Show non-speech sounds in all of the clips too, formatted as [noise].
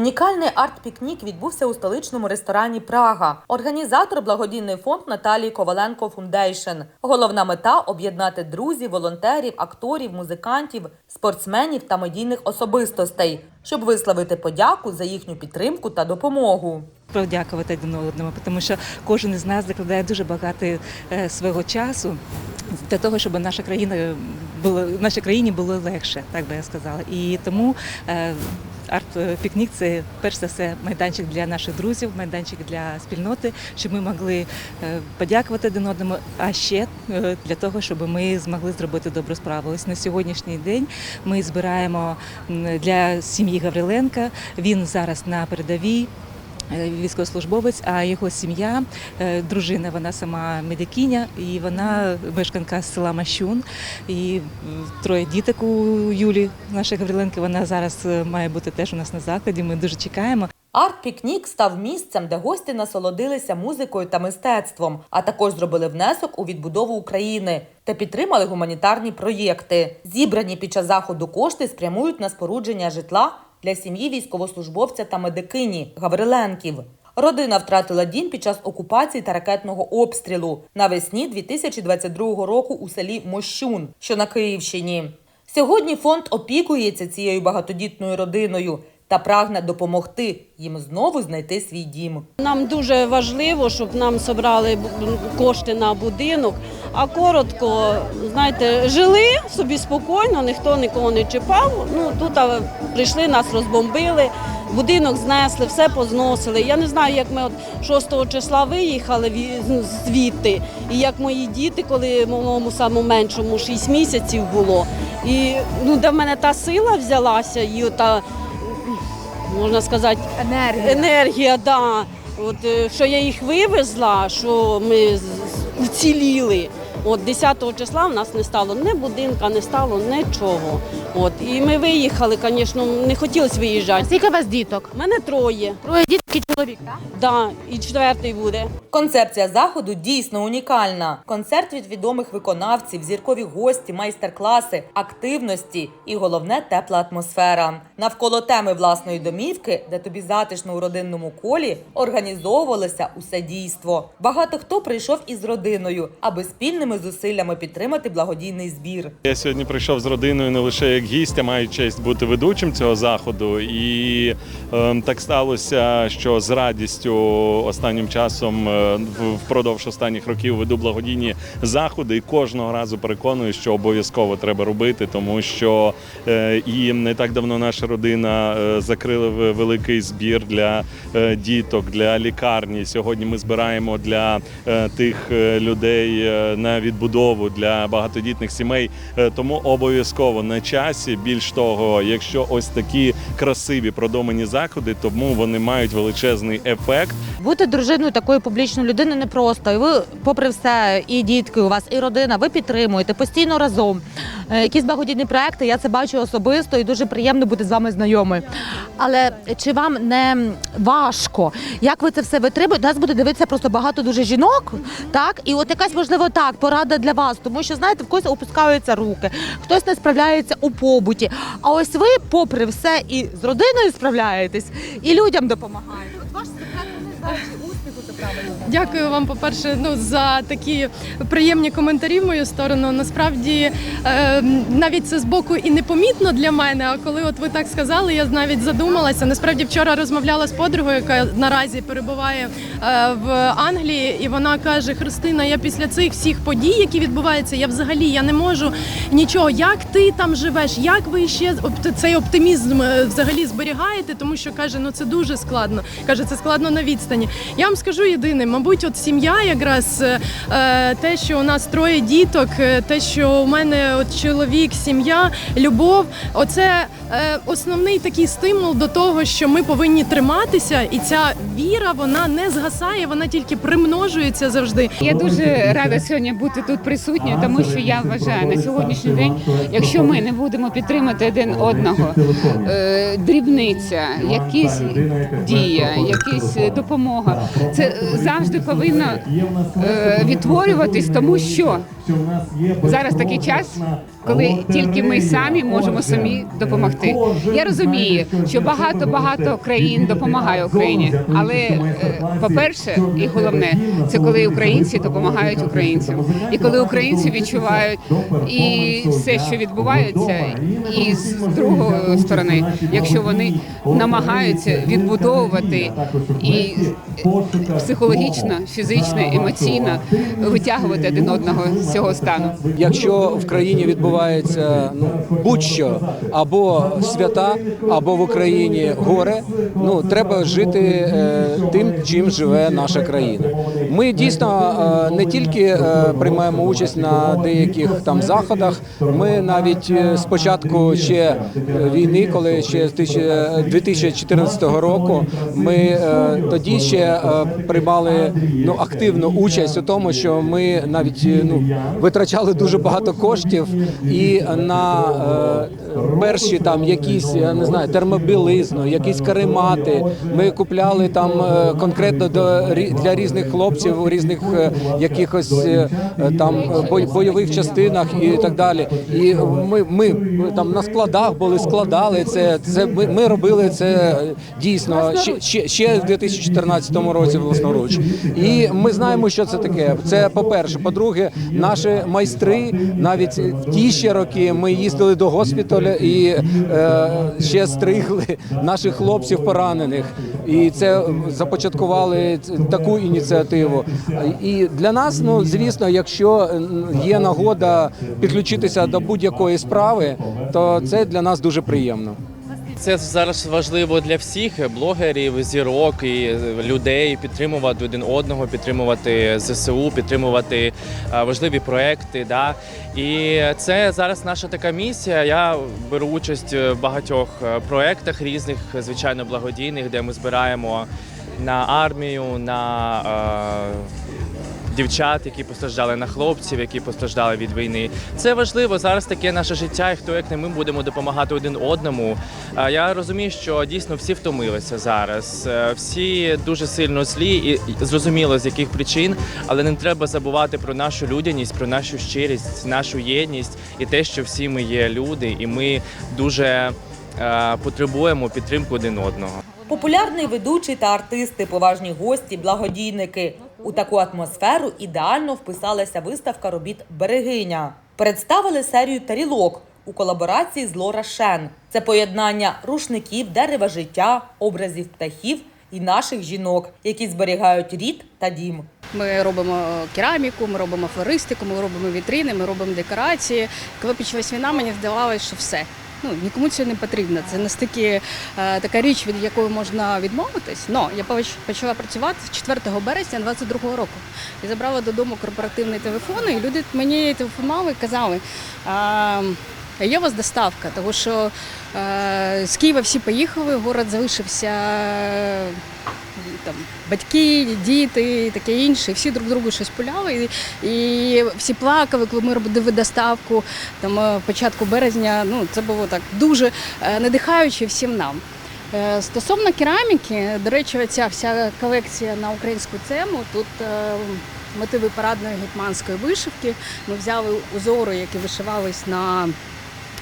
Унікальний арт-пікнік відбувся у столичному ресторані Прага. Організатор благодійний фонд Наталії Коваленко Фундейшн. Головна мета об'єднати друзів, волонтерів, акторів, музикантів, спортсменів та медійних особистостей, щоб висловити подяку за їхню підтримку та допомогу. подякувати один одному, тому що кожен із нас закладає дуже багато е, свого часу для того, щоб наша країна було нашій країні було легше, так би я сказала. І тому е, арт-пікнік це перш за все майданчик для наших друзів, майданчик для спільноти, щоб ми могли е, подякувати один одному, а ще е, для того, щоб ми змогли зробити добру справу. Ось на сьогоднішній день ми збираємо для сім'ї Гавриленка. Він зараз на передовій е, військовослужбовець, а його сім'я, е, дружина, вона сама медикиня, і вона мешканка села Мащун. І е, троє діток у Юлі, нашої Гавриленки, вона зараз е, має бути теж у нас на закладі. Ми дуже чекаємо. Арт-пікнік став місцем, де гості насолодилися музикою та мистецтвом, а також зробили внесок у відбудову України та підтримали гуманітарні проєкти. Зібрані під час заходу кошти спрямують на спорудження житла для сім'ї військовослужбовця та медикині Гавриленків. Родина втратила дім під час окупації та ракетного обстрілу навесні 2022 року у селі Мощун, що на Київщині. Сьогодні фонд опікується цією багатодітною родиною та прагне допомогти їм знову знайти свій дім. Нам дуже важливо, щоб нам зібрали кошти на будинок. А коротко, знаєте, жили собі спокійно, ніхто нікого не чіпав. Ну тут а, прийшли, нас розбомбили, будинок знесли, все позносили. Я не знаю, як ми от 6 числа виїхали звідти, і як мої діти, коли моєму самому меншому 6 місяців було. І ну, де в мене та сила взялася, і та можна сказати, Енергія. енергія, да. От, е, що я їх вивезла, що ми вціліли. От 10 числа в нас не стало ні будинка, не стало нічого. От, і ми виїхали, звісно, не хотілося виїжджати. Скільки у вас діток? У мене троє, Троє діток і чоловік, так? да, і четвертий буде. Концепція заходу дійсно унікальна. Концерт від відомих виконавців, зіркові гості, майстер-класи, активності і головне тепла атмосфера. Навколо теми власної домівки, де тобі затишно у родинному колі, організовувалося усе дійство. Багато хто прийшов із родиною, аби спільними зусиллями підтримати благодійний збір. Я сьогодні прийшов з родиною не лише як гість, а маю честь бути ведучим цього заходу. І е, так сталося, що з радістю останнім часом е, впродовж останніх років веду благодійні заходи, і кожного разу переконую, що обов'язково треба робити, тому що е, і не так давно наша родина е, закрила великий збір для діток, для лікарні. Сьогодні ми збираємо для тих людей на відбудову для багатодітних сімей. Тому обов'язково на часі. Більш того, якщо ось такі красиві продумані заходи, тому вони мають величезний ефект. Бути дружиною такої публічної людини непросто. І ви, попри все, і дітки у вас, і родина, ви підтримуєте постійно разом. Е, Якісь благодійні проекти, я це бачу особисто і дуже приємно бути з вами знайомою. Але чи вам не важко? Як ви це все витримуєте? Нас буде дивитися просто багато дуже жінок, так? І от якась можливо так порада для вас, тому що знаєте, в когось опускаються руки, хтось не справляється у побуті. А ось ви, попри все, і з родиною справляєтесь, і людям допомагаєте. От ваш секрет успіху це. Дякую вам, по-перше, ну за такі приємні коментарі в мою сторону. Насправді е, навіть це збоку і непомітно для мене. А коли от ви так сказали, я навіть задумалася. Насправді вчора розмовляла з подругою, яка наразі перебуває е, в Англії, і вона каже: Христина, я після цих всіх подій, які відбуваються, я взагалі я не можу нічого. Як ти там живеш? Як ви ще цей оптимізм е, взагалі зберігаєте? Тому що каже, ну це дуже складно. каже, це складно на відстані. Я вам скажу єдине, мабуть, от сім'я, якраз е, те, що у нас троє діток, те, що у мене от чоловік, сім'я, любов, оце основний такий стимул до того, що ми повинні триматися, і ця віра вона не згасає, вона тільки примножується завжди. Я дуже рада сьогодні бути тут присутньою, тому що я вважаю на сьогоднішній день, якщо ми не будемо підтримати один одного, е, дрібниця, якісь дія, якісь допомога, це завжди повинно е, відтворюватись, тому що Зараз такий час, коли тільки ми самі можемо самі допомогти. Я розумію, що багато багато країн допомагає Україні, але е, по-перше, і головне, це коли українці допомагають українцям, і коли українці відчувають і все, що відбувається, і з другої сторони, якщо вони намагаються відбудовувати і психологічно, фізично, емоційно витягувати один одного з цього стану. Якщо в країні відбувається ну будь-що або свята, або в Україні горе, ну треба жити е, тим, чим живе наша країна. Ми дійсно е, не тільки е, приймаємо участь на деяких там заходах. Ми навіть е, з ще війни, коли ще з тисячі- 2014 року, ми е, тоді ще е, приймали ну активну участь у тому, що ми навіть е, ну витрачали дуже багато коштів і на е, перші там якісь я не знаю термобілизну, якісь каремати. Ми купляли там е, конкретно до для різних хлопців у різних е, якихось е, е, там бой- бойових частинах і так далі. І ми, ми там на складах були, складали це. Це ми, ми робили це дійсно ще, ще, в 2014 році власноруч. І ми знаємо, що це таке. Це по-перше. По-друге, наші майстри навіть в ті ще роки ми їздили до госпіталя і е, ще стригли наших хлопців поранених. І це започаткували таку ініціативу. І для нас, ну звісно, якщо є нагода підключитися до будь-якої справи, то це для нас дуже приємно. Це зараз важливо для всіх блогерів, зірок і людей підтримувати один одного, підтримувати ЗСУ, підтримувати е, важливі проекти. Да? І це зараз наша така місія. Я беру участь в багатьох е, проектах різних, звичайно, благодійних, де ми збираємо на армію, на е, дівчат, які постраждали на хлопців, які постраждали від війни. Це важливо. Зараз таке наше життя, і хто як не ми будемо допомагати один одному. Я розумію, що дійсно всі втомилися зараз. Е, Всі дуже сильно злі і зрозуміло з яких причин, але не треба забувати про нашу людяність, про нашу щирість, нашу єдність і те, що всі ми є люди, і ми дуже е, потребуємо підтримки один одного. Популярний ведучий та артисти, поважні гості, благодійники. У таку атмосферу ідеально вписалася виставка робіт Берегиня. Представили серію тарілок у колаборації з Лора Шен. Це поєднання рушників, дерева життя, образів птахів і наших жінок, які зберігають рід та дім. Ми робимо кераміку, ми робимо флористику, ми робимо вітрини, ми робимо декорації. Коли почалась війна, мені здавалося, що все. Ну нікому це не потрібно. Це настільки е, така річ, від якої можна відмовитись. Но я почала працювати 4 березня 22-го року. І забрала додому корпоративний телефон, і люди мені телефонували і казали. А, Є у вас доставка, тому що е, з Києва всі поїхали, город залишився там батьки, діти, таке інше. Всі друг другу щось пуляли. І, і всі плакали, коли ми робили доставку там е, початку березня. Ну це було так дуже е, надихаюче всім нам. Е, Стосовно кераміки, до речі, ця вся колекція на українську тему. Тут мотиви парадної гетьманської вишивки. Ми взяли узори, які вишивались на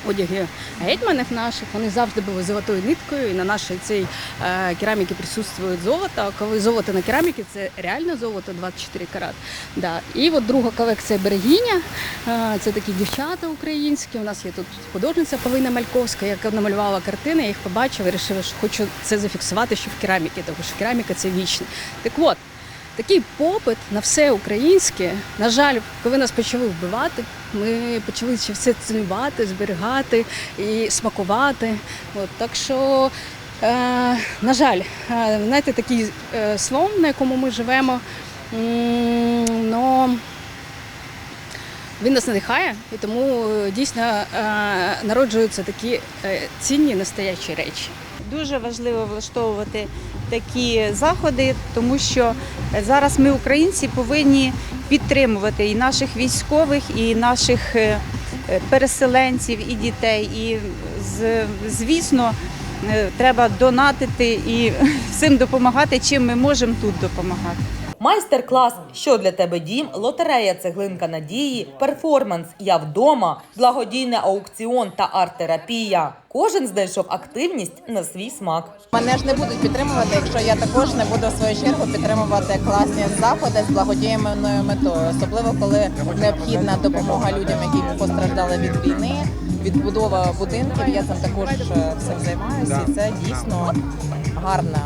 одяги гетьманів наших. Вони завжди були золотою ниткою, і на нашій цій е, кераміці присутствує золото. Коли золото на кераміці, це реально золото 24 карат. Да. І от друга колекція берегиня. Е, це такі дівчата українські. У нас є тут художниця Полина Мальковська, яка намалювала картини. Я їх побачила і вирішила, що хочу це зафіксувати ще в кераміці, тому що кераміка це вічне. Так от. Такий попит на все українське. На жаль, коли нас почали вбивати, ми почали все цінувати, зберігати і смакувати. От, так що, е, на жаль, е, знаєте, такий е, слон, на якому ми живемо, но він нас надихає, і тому е, дійсно е, народжуються такі е, цінні настоячі речі. Дуже важливо влаштовувати такі заходи, тому що зараз ми, українці, повинні підтримувати і наших військових, і наших переселенців, і дітей. І звісно, треба донатити і [laughs] всім допомагати, чим ми можемо тут допомагати. Майстер-клас Що для тебе дім, лотерея Цеглинка надії, перформанс Я вдома, благодійний аукціон та арт-терапія. Кожен знайшов активність на свій смак. Мене ж не будуть підтримувати, якщо я також не буду в свою чергу підтримувати класні заходи з благодійною метою, особливо коли необхідна допомога людям, які постраждали від війни, відбудова будинків. Я цим також е, всім займаюся. І це дійсно гарна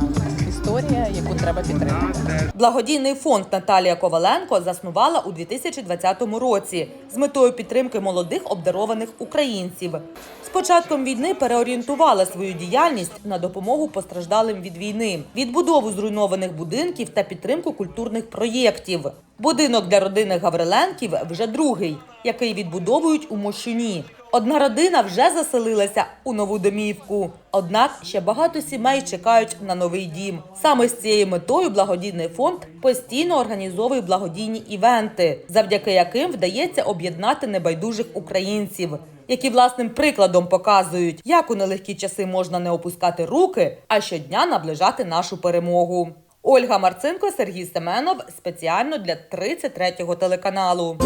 історія, яку треба підтримати. Благодійний фонд Наталія Коваленко заснувала у 2020 році з метою підтримки молодих обдарованих українців. З початком війни переорієнтувала свою діяльність на допомогу постраждалим від війни, відбудову зруйнованих будинків та підтримку культурних проєктів. Будинок для родини Гавриленків вже другий, який відбудовують у Мощуні. Одна родина вже заселилася у нову домівку. Однак ще багато сімей чекають на новий дім. Саме з цією метою благодійний фонд постійно організовує благодійні івенти, завдяки яким вдається об'єднати небайдужих українців, які власним прикладом показують, як у нелегкі часи можна не опускати руки, а щодня наближати нашу перемогу. Ольга Марцинко, Сергій Семенов спеціально для 33-го телеканалу.